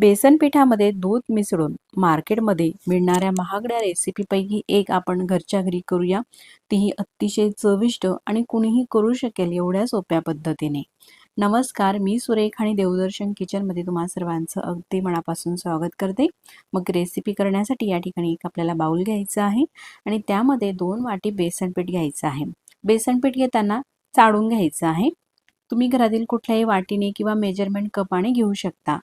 बेसन पिठामध्ये दूध मिसळून मार्केटमध्ये मिळणाऱ्या महागड्या रेसिपीपैकी एक आपण घरच्या घरी करूया. तीही अतिशय चविष्ट आणि कुणीही करू शकेल एवढ्या सोप्या पद्धतीने. नमस्कार मी सुरेख आणि देवदर्शन किचनमध्ये तुम्हा सर्वांचं अगदी मनापासून स्वागत करते. मग रेसिपी करण्यासाठी या ठिकाणी एक आपल्याला बाऊल घ्यायचं आहे आणि त्यामध्ये दोन वाटी बेसनपीठ घ्यायचं आहे. बेसनपीठ घेताना चाळून घ्यायचं आहे. तुम्ही घरातील कुठल्याही वाटीने किंवा मेजरमेंट कपाने घेऊ शकता.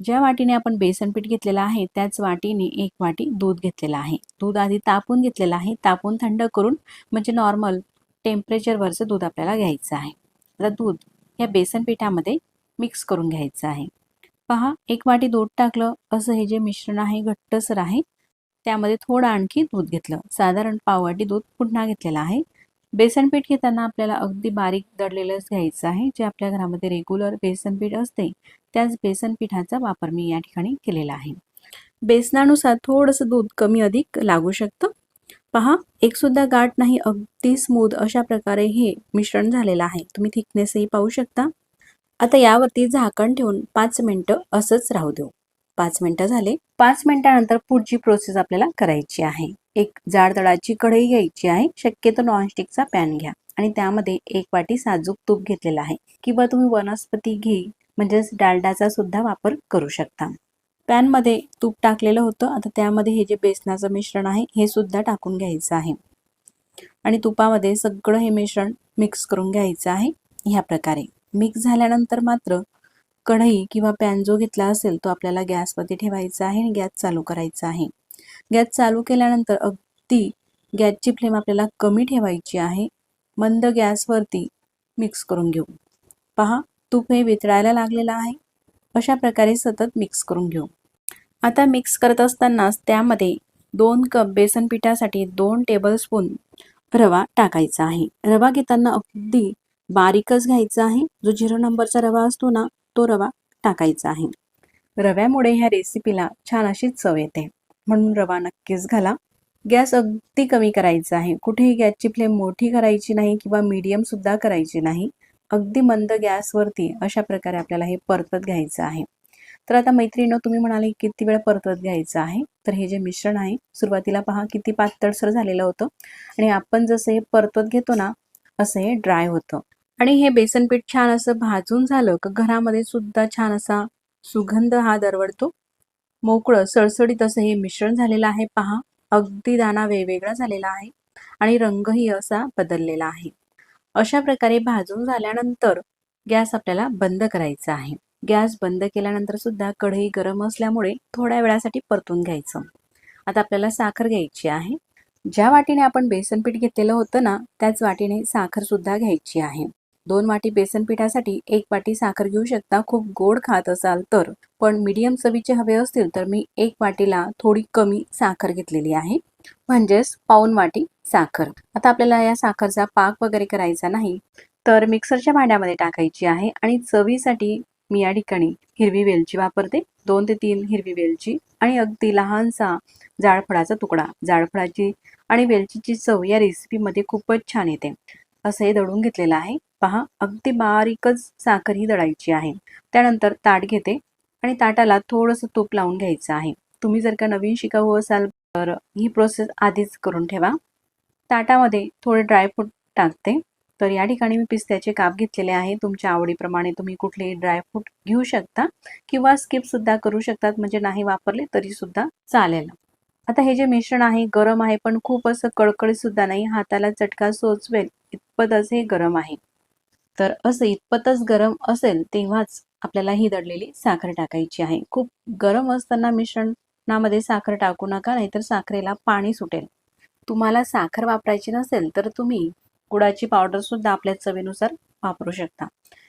ज्या वाटीने आपण बेसन पीठ घेतलेलं आहे त्याच वाटीने एक वाटी दूध घेतलेलं आहे. दूध आधी तापून घेतलेलं आहे. तापून थंड करून म्हणजे नॉर्मल टेम्परेचरवरचं दूध आपल्याला घ्यायचं आहे. आता दूध या बेसन पिठामध्ये मिक्स करून घ्यायचं आहे. पहा एक वाटी दूध टाकलं. असं हे जे मिश्रण आहे घट्टसर आहे त्यामध्ये थोडं आणखी दूध घेतलं. साधारण पाववाटी दूध पुन्हा घेतलेलं आहे. बेसन पीठ घेताना आपल्याला अगदी बारीक दडलेलंच घ्यायचं आहे. जे आपल्या घरामध्ये रेग्युलर बेसन पीठ असते त्याच बेसन पिठाचा वापर मी या ठिकाणी केलेला आहे. बेसनानुसार थोडंसं दूध कमी अधिक लागू शकतं. पहा एक सुद्धा गाठ नाही अगदी स्मूद अशा प्रकारे हे मिश्रण झालेलं आहे. तुम्ही थिकनेसही पाहू शकता. आता यावरती झाकण ठेवून पाच मिनटं असंच राहू देऊ. पाच मिनटं झाले. पाच मिनटानंतर पुढची प्रोसेस आपल्याला करायची आहे. एक जाड तळाची कढई घ्यायची आहे. शक्यतो नॉनस्टिकचा पॅन घ्या. आणि त्यामध्ये एक वाटी साजूक तूप घेतलेला आहे. किंवा तुम्ही वनस्पती घी म्हणजेच डालडाचा सुद्धा वापर करू शकता. पॅनमध्ये तूप टाकलेलं होतं. आता त्यामध्ये हे जे बेसनाचं मिश्रण आहे हे सुद्धा टाकून घ्यायचं आहे. आणि तुपामध्ये सगळं हे मिश्रण मिक्स करून घ्यायचं आहे ह्या प्रकारे. मिक्स झाल्यानंतर मात्र कढई किंवा पॅन जो घेतला असेल तो आपल्याला गॅसवरती ठेवायचा आहे आणि गॅस चालू करायचा आहे. गॅस चालू केल्यानंतर अगदी गॅसची फ्लेम आपल्याला कमी ठेवायची आहे. मंद गॅसवरती मिक्स करून घेऊ. पहा तूप हे वितळायला लागलेलं आहे. अशा प्रकारे सतत मिक्स करून घेऊ. आता मिक्स करत असतानाच त्यामध्ये दोन कप बेसन पिठासाठी दोन टेबलस्पून रवा टाकायचा आहे. रवा घेताना अगदी बारीकच घ्यायचा आहे. जो झिरो नंबरचा रवा असतो ना तो रवा टाकायचा आहे. रव्यामुळे ह्या रेसिपीला छान अशी चव येते. म्हणून रवा नक्कीच घाला. गॅस अगदी कमी करायचा आहे. कुठेही गॅसची फ्लेम मोठी करायची नाही किंवा मीडियम सुद्धा करायची नाही. अगदी मंद गॅसवरती अशा प्रकारे आपल्याला हे परतत घ्यायचं आहे. तर आता मैत्रिणीनं तुम्ही म्हणाले किती वेळ परतत घ्यायचं आहे? तर हे जे मिश्रण आहे सुरुवातीला पहा किती पातळसर झालेलं होतं. आणि आपण जसं हे परतत घेतो ना असं हे ड्राय होतं. आणि हे बेसन पीठ छान असं भाजून झालं का घरामध्ये सुद्धा छान असा सुगंध हा दरवडतो मोकळं सळसळीत असं हे मिश्रण झालेलं आहे पहा. अगदी दाना वेगवेगळा झालेला आहे. आणि रंगही असा बदललेला आहे. अशा प्रकारे भाजून झाल्यानंतर गॅस आपल्याला बंद करायचा आहे. गॅस बंद केल्यानंतर सुद्धा कढई गरम असल्यामुळे थोड्या वेळासाठी परतून घ्यायचं. आता आपल्याला साखर घ्यायची आहे. ज्या वाटीने आपण बेसन पीठ घेतलेलं होतं ना त्याच वाटीने साखर सुद्धा घ्यायची आहे. दोन वाटी बेसन पिठासाठी एक वाटी साखर घेऊ शकता. खूप गोड खात असाल तर. पण मीडियम चवीचे हवे असतील तर मी एक वाटीला थोडी कमी साखर घेतलेली आहे. म्हणजेच पाऊन वाटी साखर. आता आपल्याला या साखरचा पाक वगैरे करायचा नाही तर मिक्सरच्या भांड्यामध्ये टाकायची आहे आणि चवीसाठी मी या ठिकाणी हिरवी वेलची वापरते. दोन ते तीन हिरवी वेलची आणि अगदी लहानसा जाळफळाचा तुकडा. जाळफळाची आणि वेलचीची चव या रेसिपीमध्ये खूपच छान येते. असं हे दळून घेतलेलं आहे. पहा अगदी बारीकच साखर ही दळायची आहे. त्यानंतर ताट घेते आणि ताटाला थोडंसं तूप लावून घ्यायचं आहे. तुम्ही जर का नवीन शिकाऊ असाल तर ही प्रोसेस आधीच करून ठेवा. ताटामध्ये थोडे ड्रायफ्रूट टाकते. तर या ठिकाणी मी पिस्त्याचे काप घेतलेले आहे. तुमच्या आवडीप्रमाणे तुम्ही कुठलेही ड्रायफ्रूट घेऊ शकता किंवा स्किप सुद्धा करू शकतात. म्हणजे नाही वापरले तरी सुद्धा चालेल. आता हे जे मिश्रण आहे गरम आहे पण खूप असं कळकळीत सुद्धा नाही. हाताला चटका सोचवेल इतपतच हे गरम आहे. तर असं इतपतच गरम असेल तेव्हाच आपल्याला ही दडलेली साखर टाकायची आहे. खूप गरम असताना मिश्रण नामध्ये साखर टाकू नका नाहीतर साखरेला पाणी सुटेल. तुम्हाला साखर वापरायची नसेल तर तुम्ही गुळाची पावडर सुद्धा आपल्या चवीनुसार वापरू शकता.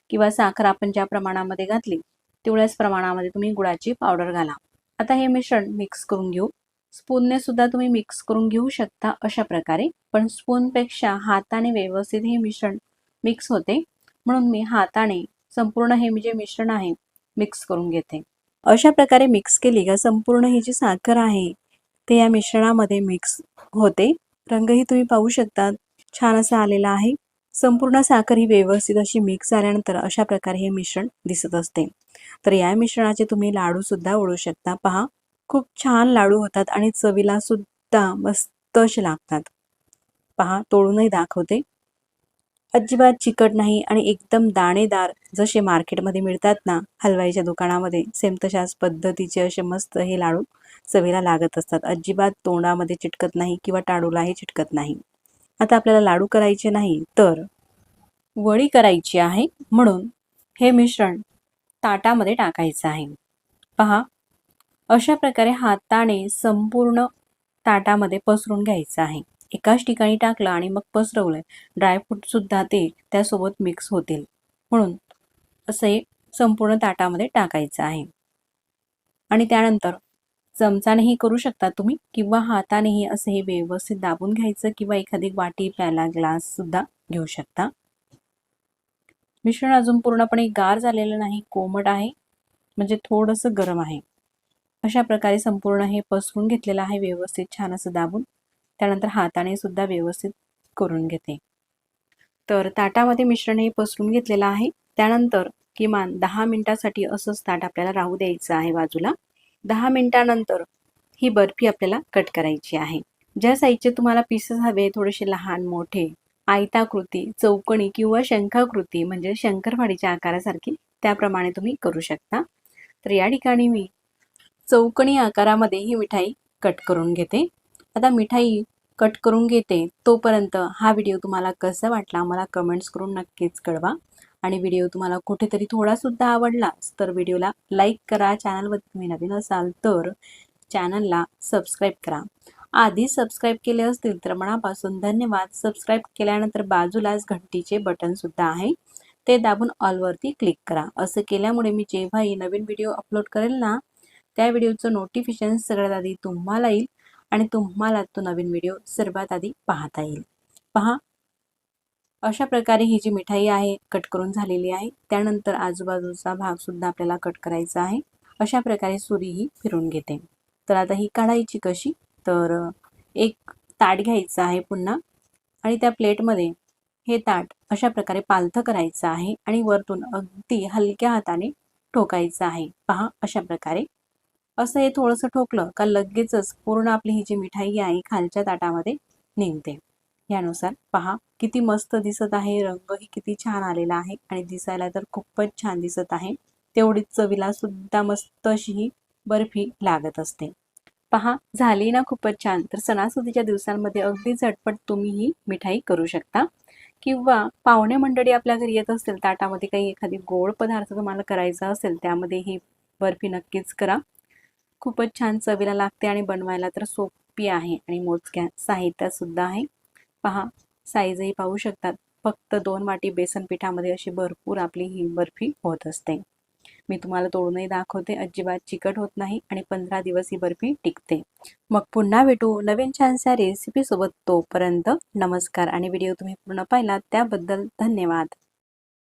किंवा साखर आपण ज्या प्रमाणामध्ये घातली तेवढ्याच प्रमाणामध्ये तुम्ही गुळाची पावडर घाला. आता हे मिश्रण मिक्स करून घेऊ. स्पूनने सुद्धा तुम्ही मिक्स करून घेऊ शकता अशा प्रकारे पण स्पूनपेक्षा हाताने व्यवस्थित हे मिश्रण मिक्स होते. म्हणून मी हाताने संपूर्ण हे जे मिश्रण आहे मिक्स करून घेते. अशा प्रकारे मिक्स केली. का संपूर्ण ही जी साखर आहे ते या मिश्रणामध्ये मिक्स होते. रंगही तुम्ही पाहू शकता. छान असा आलेला आहे. संपूर्ण साखर ही व्यवस्थित अशी मिक्स झाल्यानंतर अशा प्रकारे हे मिश्रण दिसत असते. तर या मिश्रणाचे तुम्ही लाडू सुद्धा ओढू शकता. पहा खूप छान लाडू होतात आणि चवीला सुद्धा मस्त असे लागतात. पहा तोडूनही दाखवते. अजिबात चिकट नाही आणि एकदम दाणेदार जसे मार्केटमध्ये मिळतात ना हलवाईच्या दुकानामध्ये सेम तशाच पद्धतीचे असे मस्त हे लाडू चवीला लागत असतात. अजिबात तोंडामध्ये चिटकत नाही किंवा टाळूलाही चिटकत नाही. आता आपल्याला लाडू करायचे नाही तर वडी करायची आहे म्हणून हे मिश्रण ताटामध्ये टाकायचं आहे. पहा अशा प्रकारे हाताने संपूर्ण ताटामध्ये पसरून घ्यायचं आहे. एकाच ठिकाणी टाकलं आणि मग पसरवलं ड्रायफ्रूट सुद्धा ते त्यासोबत मिक्स होतील. म्हणून असे संपूर्ण ताटामध्ये टाकायचं आहे. आणि त्यानंतर चमचानेही करू शकता तुम्ही किंवा हातानेही असं हे व्यवस्थित दाबून घ्यायचं किंवा एखादी वाटी प्याला ग्लास सुद्धा घेऊ शकता. मिश्रण अजून पूर्णपणे गार झालेलं नाही कोमट आहे. म्हणजे थोडंसं गरम आहे. अशा प्रकारे संपूर्ण हे पसरून घेतलेलं आहे व्यवस्थित छान असं दाबून. त्यानंतर हाताने सुद्धा व्यवस्थित करून घेते. तर ताटामध्ये मिश्रण हे पसरून घेतलेलं आहे. त्यानंतर किमान दहा मिनिटासाठी असंच ताट आपल्याला राहू द्यायचं आहे बाजूला. दहा मिनिटानंतर ही बर्फी आपल्याला कट करायची आहे. ज्या साईजचे तुम्हाला पीसेस हवे थोडेसे लहान मोठे आयताकृती चौकणी किंवा शंखाकृती म्हणजे शंकरवाडीच्या आकारासारखी त्याप्रमाणे तुम्ही करू शकता. तर या ठिकाणी मी चौकणी आकारामध्ये ही मिठाई कट करून घेते. आता मिठाई कट करून घेते. तोपर्यंत हा व्हिडिओ तुम्हाला कसा वाटला मला कमेंट्स करून नक्कीच कळवा. आणि व्हिडिओ तुम्हाला कुठेतरी थोडासुद्धा आवडलाच तर व्हिडिओला लाईक करा. चॅनलवर तुम्ही नवीन असाल तर चॅनलला सबस्क्राईब करा. आधी सबस्क्राईब केले असतील तर मनापासून धन्यवाद. सबस्क्राईब केल्यानंतर बाजूलाच घंटीचे बटनसुद्धा आहे. ते दाबून ऑलवरती क्लिक करा. असं केल्यामुळे मी जेव्हाही नवीन व्हिडिओ अपलोड करेल ना त्या व्हिडिओचं नोटिफिकेशन सगळ्यात आधी तुम्हाला येईल. आणि तुम्हाला तो नवीन व्हिडिओ सर्वात आधी पाहता येईल. पहा अशा प्रकारे ही जी मिठाई आहे कट करून झालेली आहे. त्यानंतर आजूबाजूचा भागसुद्धा आपल्याला कट करायचा आहे. अशा प्रकारे सुरी ही फिरून घेते. तर आता ही काढायची कशी? तर एक ताट घ्यायचं आहे पुन्हा. आणि त्या प्लेटमध्ये हे ताट अशा प्रकारे पालथं करायचं आहे. आणि वरतून अगदी हलक्या हाताने ठोकायचं आहे. पहा अशा प्रकारे असं हे थोडंसं ठोकलं का लगेचच पूर्ण आपली ही जी मिठाई आहे खालच्या ताटामध्ये निघते यानुसार पहा किती मस्त दिसत आहे रंगही किती छान आलेला आहे आणि दिसायला तर खूपच छान दिसत आहे. तेवढीच चवीला सुद्धा मस्त अशी ही बर्फी लागत असते. पहा झाली ना खूपच छान. तर सणासुदीच्या दिवसांमध्ये अगदी झटपट तुम्ही ही मिठाई करू शकता. किंवा पाहुणे मंडळी आपल्या घरी येत असतील ताटामध्ये काही एखादी गोड पदार्थ तुम्हाला करायचा असेल त्यामध्ये ही बर्फी नक्कीच करा. खूपच छान चवीला लागते आणि बनवायला तर सोपी आहे. आणि मोजक्या साहित्यात सुद्धा आहे. पहा साईजही पाहू शकतात. फक्त दोन वाटी बेसन पिठामध्ये अशी भरपूर आपली ही बर्फी होत असते. मी तुम्हाला तोडूनही दाखवते. अजिबात चिकट होत नाही आणि पंधरा दिवस ही बर्फी टिकते. मग पुन्हा भेटू नवीन छानशा रेसिपीसोबत तोपर्यंत नमस्कार. आणि व्हिडिओ तुम्ही पूर्ण पाहिलात त्याबद्दल धन्यवाद.